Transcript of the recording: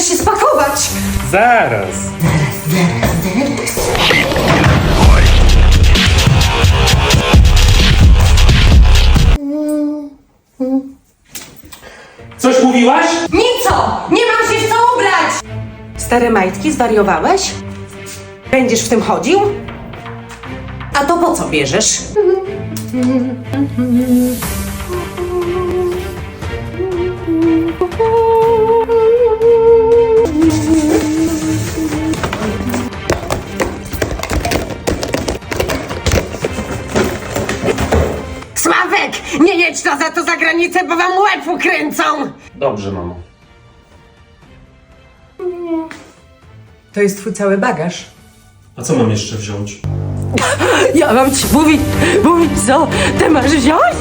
Muszę się spakować. Zaraz. Coś mówiłaś? Nico, nie mam się w co ubrać. Stare majtki, zwariowałeś? Będziesz w tym chodził? A to po co bierzesz? Nie jedź to za to za granicę, bo wam łeb ukręcą! Dobrze, mamo. To jest twój cały bagaż. A co mam jeszcze wziąć? Ja mam ci mówić, mówić co? Ty masz? Wziąć?